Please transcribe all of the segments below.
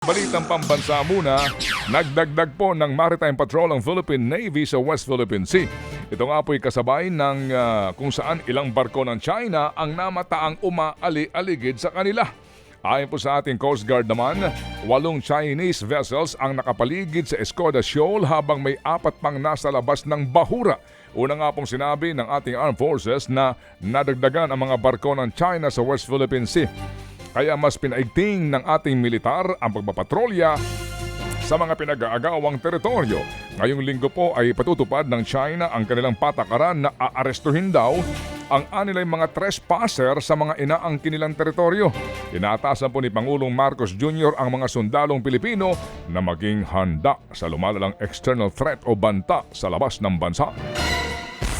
Balitang pambansa muna, nagdagdag po ng Maritime Patrol ang Philippine Navy sa West Philippine Sea. Ito nga po'y kasabay ng ah, kung saan ilang barko ng China ang namataang umaali-aligid sa kanila. Ayon po sa ating Coast Guard naman, walong Chinese vessels ang nakapaligid sa Escoda Shoal habang may apat pang nasa labas ng bahura. Una nga pong sinabi ng ating armed forces na nadagdagan ang mga barko ng China sa West Philippine Sea. Kaya mas pinaigting ng ating militar ang pagpapatrolya sa mga pinag-aagawang teritoryo. Ngayong linggo po ay patutupad ng China ang kanilang patakaran na aarestuhin daw ang anilang mga trespasser sa mga inaangkin nilang teritoryo. Inatasan po ni Pangulong Marcos Jr. ang mga sundalong Pilipino na maging handa sa lumalalang external threat o banta sa labas ng bansa.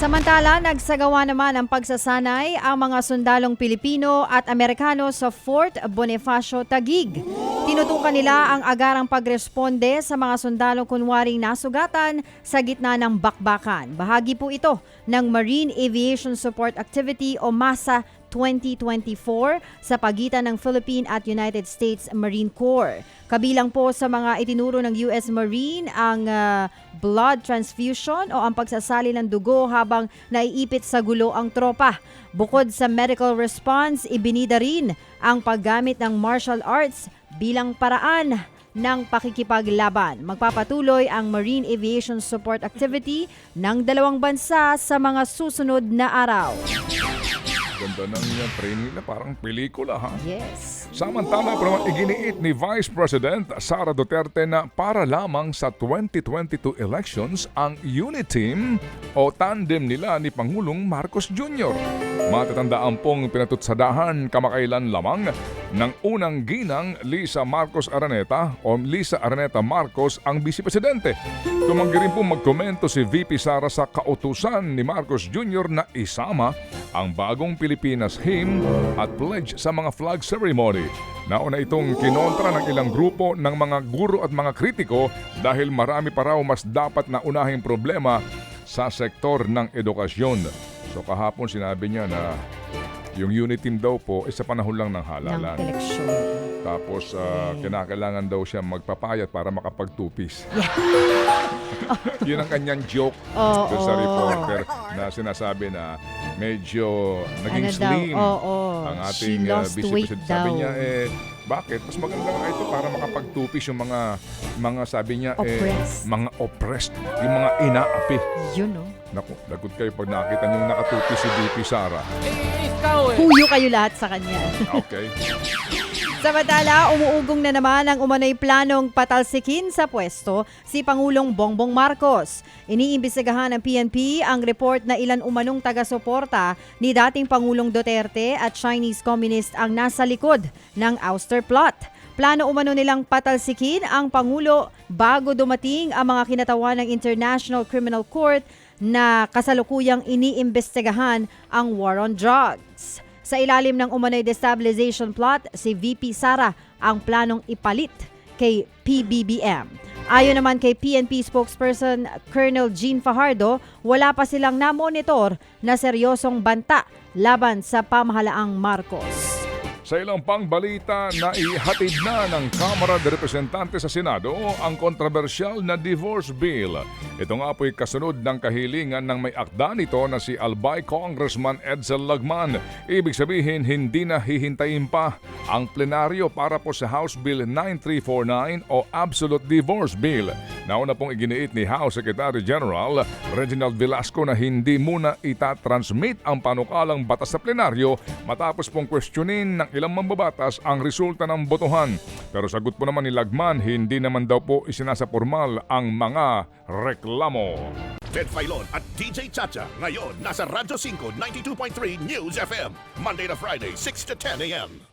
Samantala, nagsagawa naman ang pagsasanay ang mga sundalong Pilipino at Amerikano sa Fort Bonifacio Taguig. Tinutukan nila ang agarang pagresponde sa mga sundalong kunwaring nasugatan sa gitna ng bakbakan. Bahagi po ito ng Marine Aviation Support Activity o MASA 2024 sa pagitan ng Philippine at United States Marine Corps. Kabilang po sa mga itinuro ng US Marine ang ah, blood transfusion o ang pagsasali ng dugo habang naiipit sa gulo ang tropa. Bukod sa medical response, ibinida rin ang paggamit ng martial arts bilang paraan ng pakikipaglaban. Magpapatuloy ang Marine Aviation Support Activity ng dalawang bansa sa mga susunod na araw. Ganda ng uh, training na parang pelikula ha. Yes. Samantala pa naman iginiit ni Vice President Sara Duterte na para lamang sa 2022 elections ang unit team o tandem nila ni Pangulong Marcos Jr. Matatandaan pong pinatutsadahan kamakailan lamang ng unang ginang Lisa Marcos Araneta o Lisa Araneta Marcos ang Vice Presidente. Tumanggi rin pong magkomento si VP Sara sa kautusan ni Marcos Jr. na isama ang bagong Pilipinas hymn at pledge sa mga flag ceremony. Nauna itong kinontra ng ilang grupo ng mga guro at mga kritiko dahil marami pa raw mas dapat na unahing problema sa sektor ng edukasyon. So kahapon sinabi niya na yung unit team daw po ay sa panahon lang ng Ng halalan. eleksyon. Tapos ah, kinakailangan daw siya magpapayat para makapagtupis. Yun ang kanyang joke Oo. doon sa reporter na sinasabi na medyo naging Ano daw? slim Oo. ang She ating uh, lost vice weight president. Sabi daw. niya, eh, bakit? Mas maganda nga ito para makapagtupis yung mga, mga sabi niya, Oppressed. eh, mga oppressed, yung mga inaapi. Yun, no? Naku, lagot kayo pag nakita niyo nakatupis si VP Sara. Huyo kayo lahat sa kanya. Okay? Samantala, umuugong na naman ang umano'y planong patalsikin sa pwesto si Pangulong Bongbong Marcos. Iniimbestigahan ng PNP ang report na ilan umanong taga-suporta ni dating Pangulong Duterte at Chinese Communist ang nasa likod ng ouster plot. Plano umano nilang patalsikin ang Pangulo bago dumating ang mga kinatawan ng International Criminal Court na kasalukuyang iniimbestigahan ang war on drugs. Sa ilalim ng umano'y destabilization plot, si VP Sara ang planong ipalit kay PBBM. Ayon naman kay PNP spokesperson Colonel Jean Fajardo, wala pa silang namonitor na seryosong banta laban sa pamahalaang Marcos. Sa ilang pang balita na ihatid na ng Kamara de Representantes sa Senado ang kontrobersyal na divorce bill. Ito nga po'y kasunod ng kahilingan ng may akda nito na si Albay Congressman Edsel Lagman. Ibig sabihin, hindi na hihintayin pa ang plenaryo para po sa House Bill 9349 o Absolute Divorce Bill. Nauna pong iginiit ni House Secretary General Reginald Velasco na hindi muna itatransmit ang panukalang batas sa plenaryo matapos pong questionin ng ilang mambabatas ang resulta ng botohan. Pero sagot po naman ni Lagman, hindi naman daw po isinasa formal ang mga reklamo. Ted Filon at DJ Chacha. Ngayon, nasa Radyo 5, 92.3 News FM. Monday to Friday, 6 to 10 a.m.